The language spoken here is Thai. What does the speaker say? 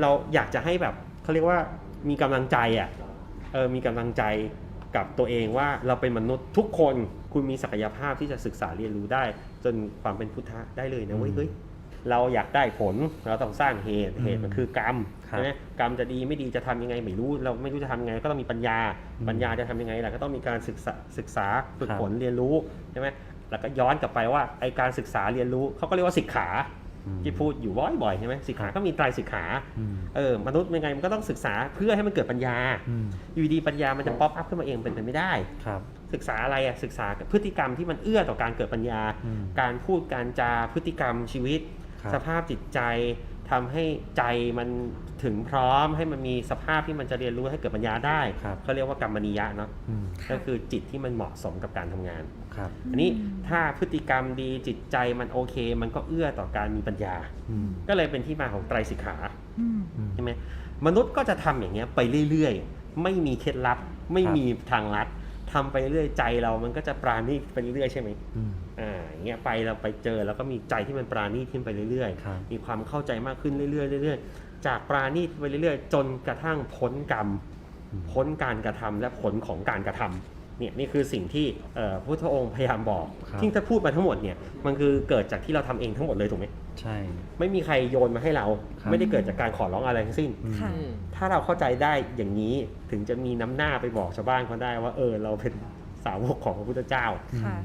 เราอยากจะให้แบบเขาเรียกว่ามีกำลังใจอะเออมีกำลังใจกับตัวเองว่าเราเป็นมนุษย์ทุกคนคุณมีศักยภาพที่จะศึกษาเรียนรู้ได้ จนความเป็นพุทธะได้เลยนะเว้ยอืมเฮ้ยเราอยากได้ผลเราต้องสร้างเหตุเหตุมันคือกรรมครับใช่ไหมกรรมจะดีไม่ดีจะทำยังไงไม่รู้ เราไม่รู้จะทำยังไงก็ต้องมีปัญญาอืมปัญญาจะทำยังไงล่ะก็ต้องมีการศึกษาศึกษาฝึกครับฝนเรียนรู้ใช่ไหมแล้วก็ย้อนกลับไปว่าไอการศึกษาเรียนรู้เขาก็เรียกว่าศิกขาอืม ที่พูดอยู่บ่อยๆใช่ไหมศิกขาก็มีไตรศิกขาอืมเออมนุษย์เป็นไงมันก็ต้องศึกษาเพื่อให้มันเกิดปัญญาอืมอยู่ดีปัญญามันจะป๊อปอัพขึ้นมาเองเป็นไปไม่ได้ครับ ศึกษาอะไรอะศึกษาพฤติกรรมที่มันเอื้อต่อการเกิดปัญญาอืมการพูดการจาพฤติกรรมชีวิตครับสภาพจิตใจ ทำให้ใจมันถึงพร้อมให้มันมีสภาพที่มันจะเรียนรู้ให้เกิดปัญญาได้ครับเขาเรียกว่ากรรมนิยะเนาะอืมก็คือจิตที่มันเหมาะสมกับการทำงานครับอันนี้ถ้าพฤติกรรมดีจิตใจมันโอเค มันก็เอื้อต่อการมีปัญญาอืมก็เลยเป็นที่มาของไตรสิกขาอืมอืมใช่ไหมมนุษย์ก็จะทำอย่างเงี้ยไปเรื่อยๆ ไม่มีเคล็ดลับ ไม่ครับมีทางลัด ทำไปเรื่อยใจเรามันก็จะปราณีตไปเรื่อยๆใช่ไหมอืมอ่าอย่างเงี้ยไปเราไปเจอแล้วก็มีใจที่มันปราณีตขึ้นไปเรื่อยครับๆมีความเข้าใจมากขึ้นเรื่อยๆเรื่อยๆ จากปราณีตไปเรื่อยๆ จนกระทั่งพ้นกรรมอืมพ้นการกระทำและผลของการกระทำ เนี่ยนี่คือสิ่งที่เอ่อพระพุทธองค์พยายามบอกครับ ที่ถ้าพูดมาทั้งหมดเนี่ยมันคือเกิดจากที่เราทำเองทั้งหมดเลยถูกไหมใช่ ไม่มีใครโยนมาให้เรา ครับ ไม่ได้เกิดจากการขอร้องอะไรทั้งสิ้น อืม ค่ะ ถ้าเราเข้าใจได้อย่างนี้ถึงจะมีน้ำหน้าไปบอกชาวบ้านเขาได้ว่า เออเราเป็นสาวกของพระพุทธเจ้า ค่ะ